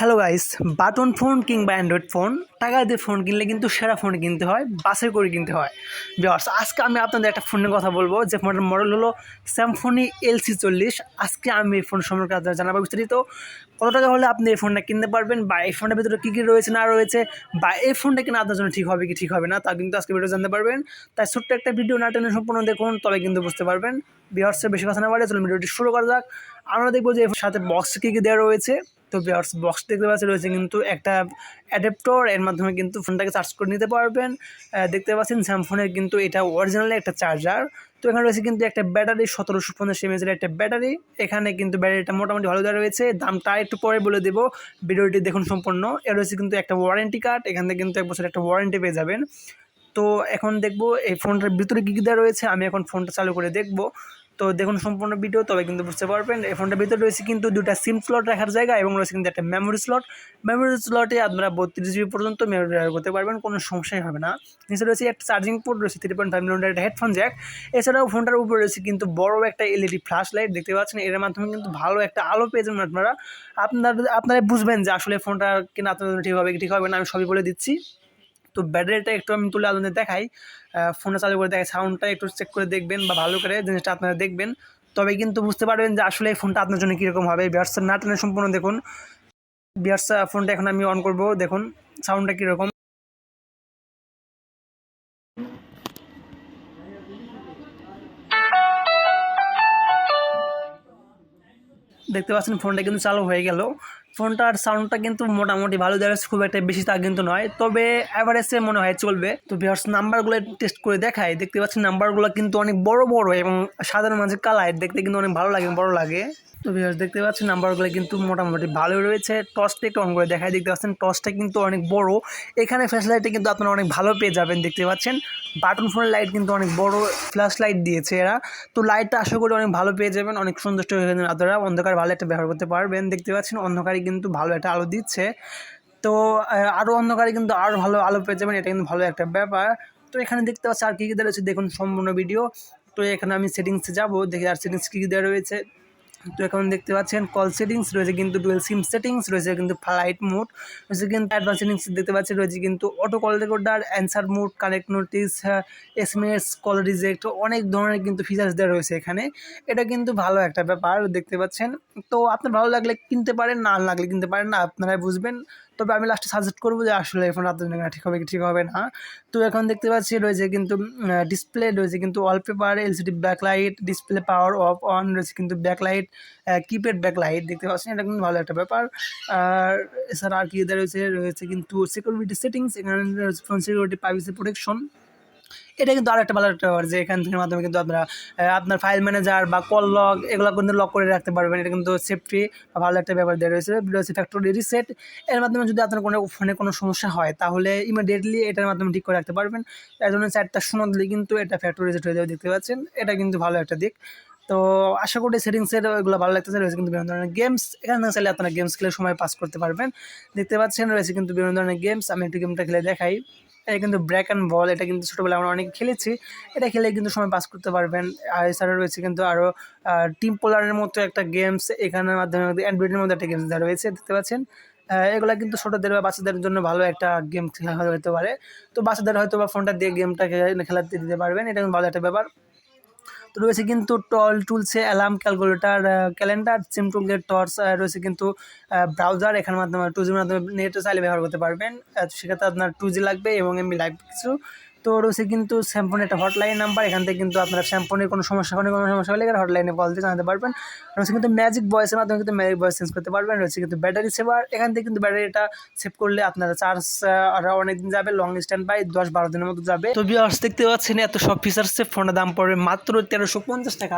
Hello guys button phone কিংবা android phone টাকা দিয়ে ফোন কিনলে কিন্তু সেরা ফোন কিনতে হয় বাসে করে কিনতে হয়। বিয়ার্স আজকে আমি আপনাদের একটা ফোনের কথা বলব। যে ফোনের মডেল হলো স্যামফোনি এলসি চল্লিশ। আজকে আমি এই ফোন সম্পর্কে আপনাদের জানাব বিস্তারিত। কত টাকা হলে আপনি এই ফোনটা কিনতে পারবেন? বা এই ফোনের ভিতরে কী কী রয়েছে, না রয়েছে? বা এই ফোনটা কিনা আপনার জন্য ঠিক হবে কি ঠিক হবে না, তা কিন্তু আজকে ভিডিও জানতে পারবেন। তাই ছোট্ট একটা ভিডিও না টেনে সম্পূর্ণ দেখুন, তবে কিন্তু বুঝতে পারবেন। বিয়ার্সের বেশি কথা না বাড়ে চলুন ভিডিওটি শুরু করা যাক। আমরা দেখব যে সাথে বক্স কী কী দেওয়া রয়েছে। তো বিয়ার্স বক্স দেখতে পাচ্ছি রয়েছে কিন্তু একটা অ্যাডাপ্টর এর মাধ্যমে কিন্তু ফোনটাকে চার্জ করে নিতে পারবেন। দেখতে পাচ্ছেন স্যামফোনের কিন্তু এটা অরিজিনালি একটা চার্জার তো এখানে রয়েছে কিন্তু একটা ব্যাটারি সতেরোশো পঞ্চাশ এমএজের একটা ব্যাটারি এখানে কিন্তু ব্যাটারিটা মোটামুটি ভালো দেওয়া রয়েছে। দামটা একটু পরে বলে দেবো। ভিডিওটি দেখুন সম্পূর্ণ। এর রয়েছে কিন্তু একটা ওয়ারেন্টি কার্ড এখান কিন্তু এক বছর একটা ওয়ারেন্টি পেয়ে যাবেন। তো এখন দেখব এই ফোনটার ভিতরে কী কী দেওয়া রয়েছে। আমি এখন ফোনটা চালু করে দেখব। তো দেখুন সম্পূর্ণ ভিডিও তবে কিন্তু বুঝতে পারবেন, এই ফোনটার ভিতরে রয়েছে কিন্তু দুটা সিম স্লট রাখার জায়গা এবং রয়েছে কিন্তু একটা মেমোরি স্লট মেমোরি স্লটে আপনারা বত্রিশ জিবি পর্যন্ত মেমোরি ব্যবহার করতে পারবেন, কোনো সমস্যাই হবে না। নিচে রয়েছে একটা চার্জিং পোর্ট রয়েছে থ্রি পয়েন্ট ফাইভ মিলিমিটার একটা হেডফোন জ্যাক এছাড়াও ফোনটার উপরে রয়েছে কিন্তু বড় একটা এলইডি ফ্ল্যাশ লাইট দেখতে পাচ্ছেন, এর মাধ্যমে কিন্তু ভালো একটা আলো পেয়ে যাবেন আপনারা। আপনারা আপনারা বুঝবেন যে আসলে ফোনটা কিনা আপনার ঠিক হবে ঠিক হবে না, আমি সবই বলে দিচ্ছি। তো ব্যাটারিটা একটু আমি তুলে আপনাদের দেখাই। ফোনে চালু করে দেখাই সাউন্ডটা একটু চেক করে দেখবেন বা ভালো করে জিনিসটা আপনারা দেখবেন। তবে কিন্তু বুঝতে পারবেন যে আসলে এই ফোনটা আপনার জন্য কীরকম হবে। বিয়ার্সের না টেনে সম্পূর্ণ দেখুন। বিয়ার্স ফোনটা এখন আমি অন করব, দেখুন সাউন্ডটা কীরকম। দেখতে পাচ্ছেন ফোনটা কিন্তু চালু হয়ে গেল। ফোনটার সাউন্ডটা কিন্তু মোটামুটি ভালো দেওয়া খুব একটা বেশি তা কিন্তু নয়। তবে অ্যাভারেজে মনে হয় চলবে। তো ভিউয়ার্স নাম্বারগুলো টেস্ট করে দেখাই। দেখতে পাচ্ছেন নাম্বারগুলো কিন্তু অনেক বড় বড় এবং সাধারণ মাঝে কালার। দেখতে কিন্তু অনেক ভালো লাগে, বড় লাগে। তো ভিউয়ার্স দেখতে পাচ্ছেন নাম্বারগুলো কিন্তু মোটামুটি ভালোই রয়েছে। টসটা একটু অন করে দেখায় দেখতে পাচ্ছেন টসটা কিন্তু অনেক বড়। এখানে ফ্ল্যাশ লাইটটা কিন্তু আপনারা অনেক ভালো পেয়ে যাবেন, দেখতে পাচ্ছেন। বাটন ফোনের লাইট কিন্তু অনেক বড় ফ্ল্যাশ লাইট দিয়েছে এরা। তো লাইটটা আশা করি অনেক ভালো পেয়ে যাবেন। অনেক সন্তুষ্ট হয়ে আপনারা। অন্ধকার ভালো একটা ব্যবহার করতে পারবেন, দেখতে পাচ্ছেন। অন্ধকারে কিন্তু ভালো একটা আলো দিচ্ছে। তো আরও অন্ধকারে কিন্তু আরও ভালো আলো পেয়ে যাবেন, এটা কিন্তু ভালো একটা ব্যাপার। তো এখানে দেখতে পাচ্ছি আর কী কী দেওয়া রয়েছে, দেখুন সম্পূর্ণ ভিডিও তো এখানে আমি সেটিংসে যাব, দেখি আর সেটিংস কী কী দেওয়া রয়েছে। তো এখন দেখতে পাচ্ছেন কল সেটিংস রয়েছে কিন্তু ডুয়েল সিম সেটিংস রয়েছে কিন্তু ফ্লাইট মোড রয়েছে কিন্তু অ্যাডভান্স সেটিংস দেখতে পাচ্ছেন, রয়েছে কিন্তু auto call recorder answer mode connect notice S M S call reject অনেক ধরনের কিন্তু ফিচার্স দেওয়া রয়েছে এখানে। এটা কিন্তু ভালো একটা ব্যাপার, দেখতে পাচ্ছেন। তো আপনার ভালো লাগলে কিনতে পারেন, না লাগলে কিনতে পারেন না, আপনারাই বুঝবেন। তবে আমি লাস্টে সাজেস্ট করব যে আসলে এখন আপনার জন্য ঠিক হবে কি ঠিক হবে না। তো এখন দেখতে পাচ্ছি রয়েছে কিন্তু ডিসপ্লে রয়েছে কিন্তু wallpaper LCD backlight display power off on রয়েছে কিন্তু ব্যাকলাইট কিপ্যাড ব্যাকলাইট দেখতে পাচ্ছেন, এটা কিন্তু ভালো একটা ব্যাপার। আর এছাড়া আর কি রয়েছে রয়েছে কিন্তু সিকিউরিটি সেটিংস এখানে ফোন সিকিউরিটি প্রাইভেসি প্রোটেকশন এটা কিন্তু আরও একটা ভালো একটা ব্যাপার যে এখান থেকে মাধ্যমে কিন্তু আপনারা আপনার ফাইল ম্যানেজার বা কল লগ এগুলো কিন্তু লক করে রাখতে পারবেন। এটা কিন্তু সেফটি বা ভালো একটা ব্যাপার দেওয়া রয়েছে। রয়েছে ফ্যাক্টরি রিসেট এর মাধ্যমে যদি আপনার কোনো ফোনে কোনো সমস্যা হয়, তাহলে ইমিডিয়েটলি এটার মাধ্যমে ঠিক করে রাখতে পারবেন। এর জন্য চারটা শোনা দিলে কিন্তু এটা ফ্যাক্টরি রিসেট হয়ে যাবে, দেখতে পাচ্ছেন? এটা কিন্তু ভালো একটা দিক। তো আশা করি সেটিংসের এগুলো ভালো লাগতেছে। রয়েছে কিন্তু বিভিন্ন ধরনের গেমস এখানে চাইলে আপনারা গেমস খেলে সময় পাস করতে পারবেন। দেখতে পাচ্ছেন, রয়েছে কিন্তু বিভিন্ন ধরনের গেমস আমি একটু গেমটা খেলে দেখাই। এটা কিন্তু ব্র্যাক অ্যান্ড বল এটা কিন্তু ছোটোবেলায় আমরা অনেক খেলেছি। এটা খেলে কিন্তু সময় পাস করতে পারবেন। আর এছাড়া রয়েছে কিন্তু আরও টিম পোলারের মতো একটা গেমস এখানের মাধ্যমে অ্যান্ড্রয়েডের মধ্যে একটা গেমস রয়েছে, দেখতে পাচ্ছেন। এগুলো কিন্তু ছোটোদের বা বাচ্চাদের জন্য ভালো একটা গেম খেলা হতে পারে। তো বাচ্চাদের হয়তো বা ফোনটা দিয়ে গেমটা খেলাতে দিতে পারবেন, এটা কিন্তু ভালো একটা ব্যাপার। রয়েছে কিন্তু টল টুলসে, alarm calculator calendar, SIM টুলগেট torch রয়েছে কিন্তু ব্রাউজার এখানের মাধ্যমে টু জির মাধ্যমে নেটও চাইলে ব্যবহার করতে পারবেন। সেক্ষেত্রে আপনার টু জি লাগবে এবং এমনি লাগবে কিছু তো রয়েছে কিন্তু স্যাম্পনের একটা হটলাইন নাম্বার এখান থেকে কিন্তু আপনার শ্যাম্পুনের কোনো সমস্যা হলে, কোনো সমস্যা হলে এখানে হটলাইনে কল দিয়ে জানাতে পারবেন। রয়েছে কিন্তু ম্যাজিক ভয়েসের মাধ্যমে কিন্তু ম্যাজিক ভয়েস চেঞ্জ করতে পারবেন। রয়েছে কিন্তু ব্যাটারি সেভার এখান থেকে কিন্তু ব্যাটারিটা সেভ করলে আপনারা চার্জ আরও অনেকদিন যাবে লং স্ট্যান্ড বাই দশ বারো দিনের মতো যাবে। তো বিয়ার্স দেখতে পাচ্ছেন এত সব ফিচার্সে ফোনের দাম পড়বে মাত্র তেরোশো পঞ্চাশ টাকা।